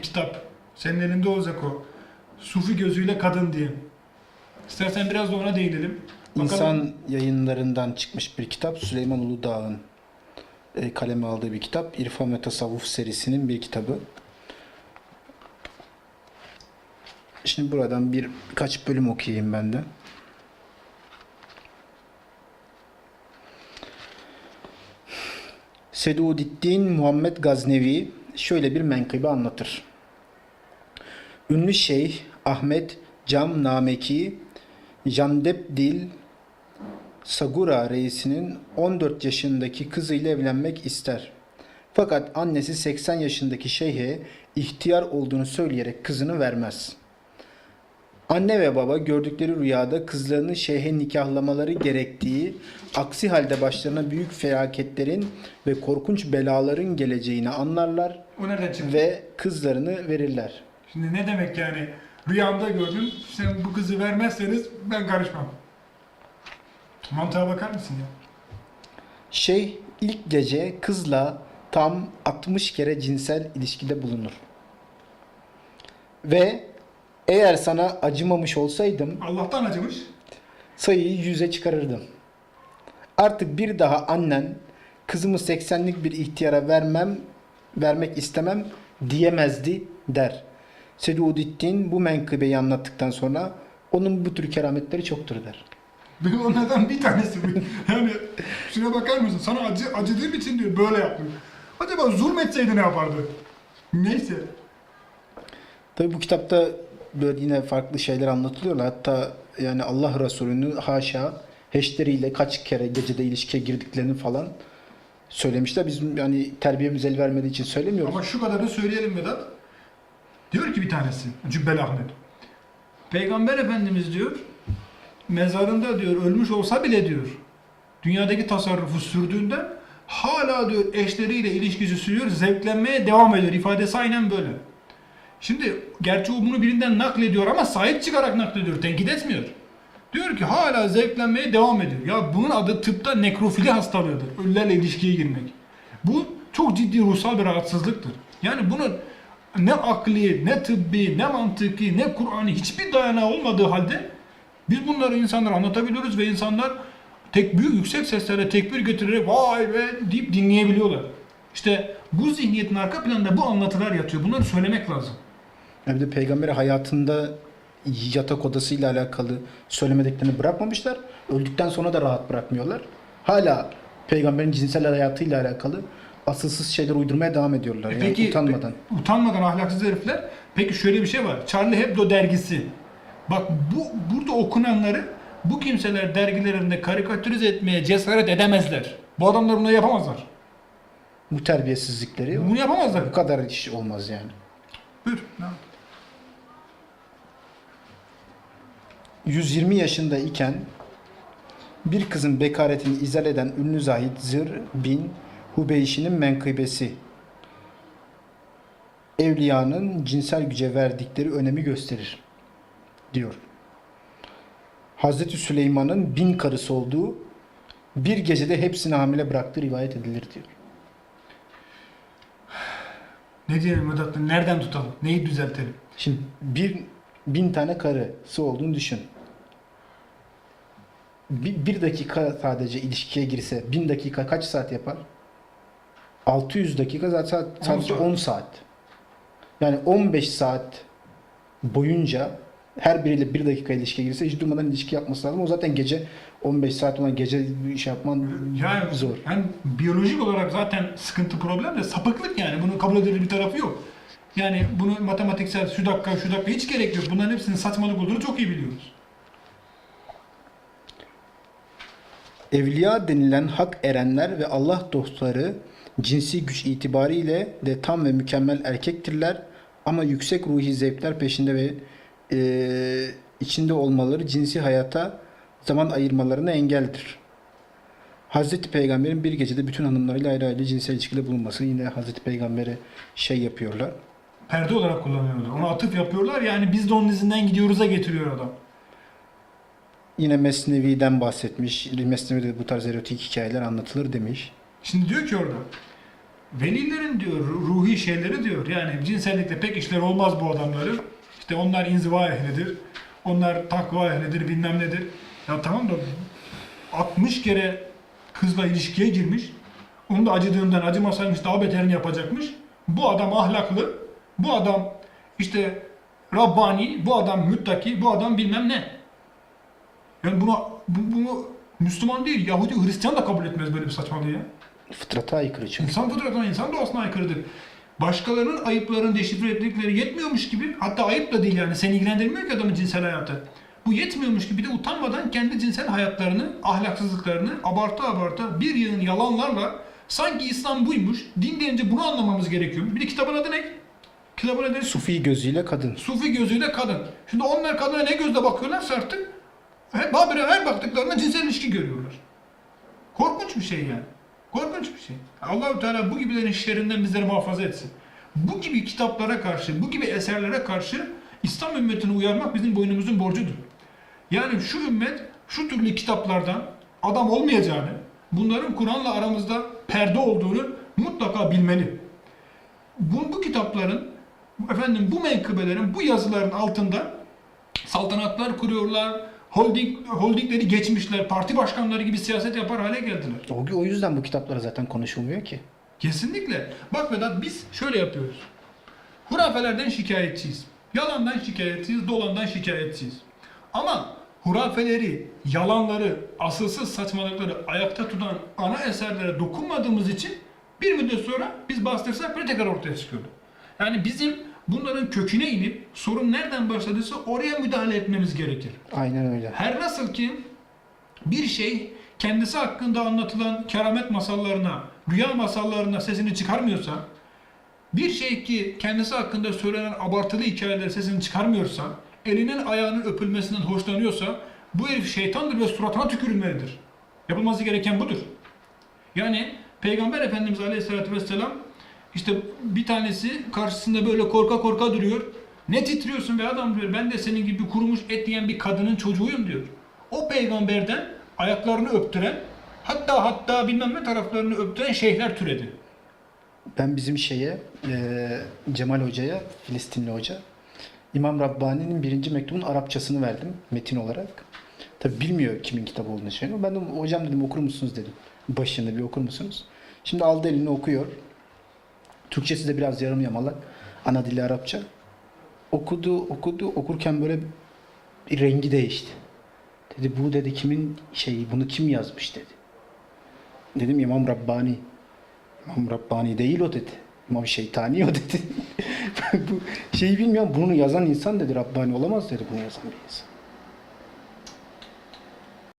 bir kitap. Senin elinde olacak o. Sufi gözüyle kadın diye. İstersen biraz da ona değinelim. İnsan yayınlarından çıkmış bir kitap. Süleyman Uludağ'ın e, kaleme aldığı bir kitap. İrfan ve Tasavvuf serisinin bir kitabı. Şimdi buradan bir birkaç bölüm okuyayım ben de. Sedudiddin Muhammed Gaznevi şöyle bir menkıbe anlatır. Ünlü Şeyh Ahmet Cam Nameki Jandebdil Sagura reisinin 14 yaşındaki kızıyla evlenmek ister. Fakat annesi 80 yaşındaki şeyhe ihtiyar olduğunu söyleyerek kızını vermez. Anne ve baba gördükleri rüyada kızlarını şeyhe nikahlamaları gerektiği, aksi halde başlarına büyük felaketlerin ve korkunç belaların geleceğini anlarlar ve kızlarını verirler. Şimdi ne demek yani? Rüyamda gördüm. Sen bu kızı vermezseniz ben karışmam. Mantığa bakar mısın ya? Şeyh ilk gece kızla tam 60 kere cinsel ilişkide bulunur. Ve eğer sana acımamış olsaydım Allah'tan acımış. sayıyı yüze çıkarırdım. Artık bir daha annen kızımı 80'lik bir ihtiyara vermem, vermek istemem diyemezdi der. Sedudiddin bu menkıbeyi anlattıktan sonra onun bu tür kerametleri çoktur der. Ben onlardan bir tanesi bu. Yani şuna bakar mısın? Sana acı, acıdığım için diyor böyle yaptım. Acaba zulmetseydi ne yapardı? Neyse. Tabi bu kitapta böyle yine farklı şeyler anlatılıyorlar. Hatta yani Allah Resulü'nü haşa heşleriyle kaç kere gecede ilişkiye girdiklerini falan söylemişler. Biz yani terbiyemiz el vermediği için söylemiyoruz. Ama şu kadarını söyleyelim Vedat. Diyor ki bir tanesi, Cübbeli Ahmet. Peygamber Efendimiz diyor, mezarında diyor, ölmüş olsa bile diyor, dünyadaki tasarrufu sürdüğünde hala diyor eşleriyle ilişkisi sürüyor, zevklenmeye devam ediyor. İfadesi aynen böyle. Şimdi gerçi o bunu birinden naklediyor ama sahip çıkarak naklediyor, tenkit etmiyor. Diyor ki hala zevklenmeye devam ediyor. Ya bunun adı tıpta nekrofili hastalığıdır. Ölülerle ilişkiye girmek. Bu çok ciddi ruhsal bir rahatsızlıktır. Yani bunun ne akli, ne tıbbi, ne mantıki, ne Kur'an'ı hiçbir dayanağı olmadığı halde biz bunları insanlara anlatabiliyoruz ve insanlar tek büyük yüksek seslerle tekbir getirerek vay be deyip dinleyebiliyorlar. İşte bu zihniyetin arka planında bu anlatılar yatıyor. Bunları söylemek lazım. Bir de peygamberi hayatında yatak odasıyla alakalı söylemediklerini bırakmamışlar. Öldükten sonra da rahat bırakmıyorlar. Hala peygamberin cinsel hayatıyla alakalı asılsız şeyler uydurmaya devam ediyorlar. E Yani peki utanmadan. pe- utanmadan ahlaksız herifler. Peki şöyle bir şey var. Charlie Hebdo dergisi. Bak bu burada okunanları bu kimseler dergilerinde karikatürize etmeye cesaret edemezler. Bu adamlar bunu yapamazlar. Bu terbiyesizlikleri Bunu yapamazlar. bu kadar iş olmaz yani. Buyur. Ne? 120 yaşında iken bir kızın bekaretini izah eden ünlü zahid Zır bin Hubeyşi'nin menkıbesi evliyanın cinsel güce verdikleri önemi gösterir diyor. Hazreti Süleyman'ın bin karısı olduğu bir gecede hepsini hamile bıraktığı rivayet edilir diyor. Ne diyelim Vedat? Nereden tutalım? Neyi düzeltelim? Şimdi bir bin tane karısı olduğunu düşün. Bir, bir dakika sadece ilişkiye girse bin dakika kaç saat yapar? 600 dakika zaten sadece 10 10 saat. saat. Yani 15 saat boyunca her biriyle bir dakika ilişkiye girse hiç durmadan ilişki yapması lazım. O zaten gece 15 saat olan gece bir iş yapman Yani zor. Yani biyolojik olarak zaten sıkıntı problem de sapıklık yani. Bunun kabul edilir bir tarafı yok. Yani bunu matematiksel şu dakika şu dakika hiç gerek yok. Bunların hepsinin saçmalık olduğunu çok iyi biliyoruz. Evliya denilen hak erenler ve Allah dostları cinsi güç itibariyle de tam ve mükemmel erkektirler ama yüksek ruhi zevkler peşinde ve eee, içinde olmaları cinsi hayata zaman ayırmalarına engeldir. Hazreti Peygamber'in bir gecede bütün hanımlarıyla ayrı ayrı cinsel ilişkide bulunması yine Hazreti Peygamber'e şey yapıyorlar. Perde olarak kullanıyorlar. Ona atıf yapıyorlar yani biz de onun izinden gidiyoruz'a getiriyor adam. Yine Mesnevi'den bahsetmiş. Mesnevi'de bu tarz erotik hikayeler anlatılır demiş. Şimdi diyor ki orada velilerin diyor ruhi şeyleri diyor. Yani cinsellikle pek işleri olmaz bu adamların. İşte onlar inziva ehlidir. Onlar takva ehlidir bilmem nedir. Ya tamam da 60 kere kızla ilişkiye girmiş. Onu da acıdığından acımasaymış daha beterini yapacakmış. Bu adam ahlaklı. Bu adam işte Rabbani, bu adam müttaki, bu adam bilmem ne. Yani buna, bu, bunu Müslüman değil, Yahudi, Hristiyan da kabul etmez böyle bir saçmalığı ya. Fıtrata aykırı çünkü. İnsan fıtratına, insan doğasına aykırıdır. Başkalarının ayıplarını deşifre ettikleri yetmiyormuş gibi, hatta ayıp da değil yani, seni ilgilendirmiyor ki adamın cinsel hayatı. Bu yetmiyormuş gibi bir de utanmadan kendi cinsel hayatlarını, ahlaksızlıklarını abarta abarta bir yığın yalanlarla sanki İslam buymuş, din deyince bunu anlamamız gerekiyor. Bir de kitabın adı ne? Kitabın adı ne? Sufi gözüyle kadın. Sufi gözüyle kadın. Şimdi onlar kadına ne gözle bakıyorlarsa artık her, her baktıklarında cinsel ilişki görüyorlar. Korkunç bir şey yani. Korkunç bir şey. Allahu Teala bu gibilerin şerrinden bizleri muhafaza etsin. Bu gibi kitaplara karşı, bu gibi eserlere karşı İslam ümmetini uyarmak bizim boynumuzun borcudur. Yani şu ümmet şu türlü kitaplardan adam olmayacağını, bunların Kur'an'la aramızda perde olduğunu mutlaka bilmeli. Bu, bu kitapların efendim bu menkıbelerin, bu yazıların altında saltanatlar kuruyorlar, holding, holdingleri geçmişler, parti başkanları gibi siyaset yapar hale geldiler. O, o yüzden bu kitaplar zaten konuşulmuyor ki. Kesinlikle. Bak Vedat biz şöyle yapıyoruz. Hurafelerden şikayetçiyiz. Yalandan şikayetçiyiz, dolandan şikayetçiyiz. Ama hurafeleri, yalanları, asılsız saçmalıkları ayakta tutan ana eserlere dokunmadığımız için bir müddet sonra biz bastırsak böyle tekrar ortaya çıkıyordu. Yani bizim bunların köküne inip sorun nereden başladıysa oraya müdahale etmemiz gerekir. Aynen öyle. Her nasıl ki bir şey kendisi hakkında anlatılan keramet masallarına, rüya masallarına sesini çıkarmıyorsa, bir şey ki kendisi hakkında söylenen abartılı hikayeler sesini çıkarmıyorsa, elinin ayağının öpülmesinden hoşlanıyorsa, bu herif şeytandır ve suratına tükürülmelidir. Yapılması gereken budur. Yani Peygamber Efendimiz Aleyhisselatü Vesselam işte bir tanesi karşısında böyle korka korka duruyor. Ne titriyorsun be adam diyor. Ben de senin gibi kurumuş et yiyen bir kadının çocuğuyum diyor. O peygamberden ayaklarını öptüren hatta hatta bilmem ne taraflarını öptüren şeyhler türedi. Ben bizim şeye, e, Cemal Hoca'ya, Filistinli Hoca, İmam Rabbani'nin birinci mektubun Arapçasını verdim metin olarak. Tabi bilmiyor kimin kitabı olduğunu şey. Ben de hocam dedim okur musunuz dedim. Başını bir okur musunuz? Şimdi aldı elini okuyor. Türkçesi de biraz yarım yamalak. Ana dili Arapça. Okudu, okudu. Okurken böyle bir rengi değişti. Dedi bu dedi kimin şeyi, bunu kim yazmış dedi. Dedim İmam Rabbani. İmam Rabbani değil o dedi. İmam Şeytani o dedi. bu şeyi bilmiyorum. Bunu yazan insan dedi Rabbani olamaz dedi bunu yazan bir insan.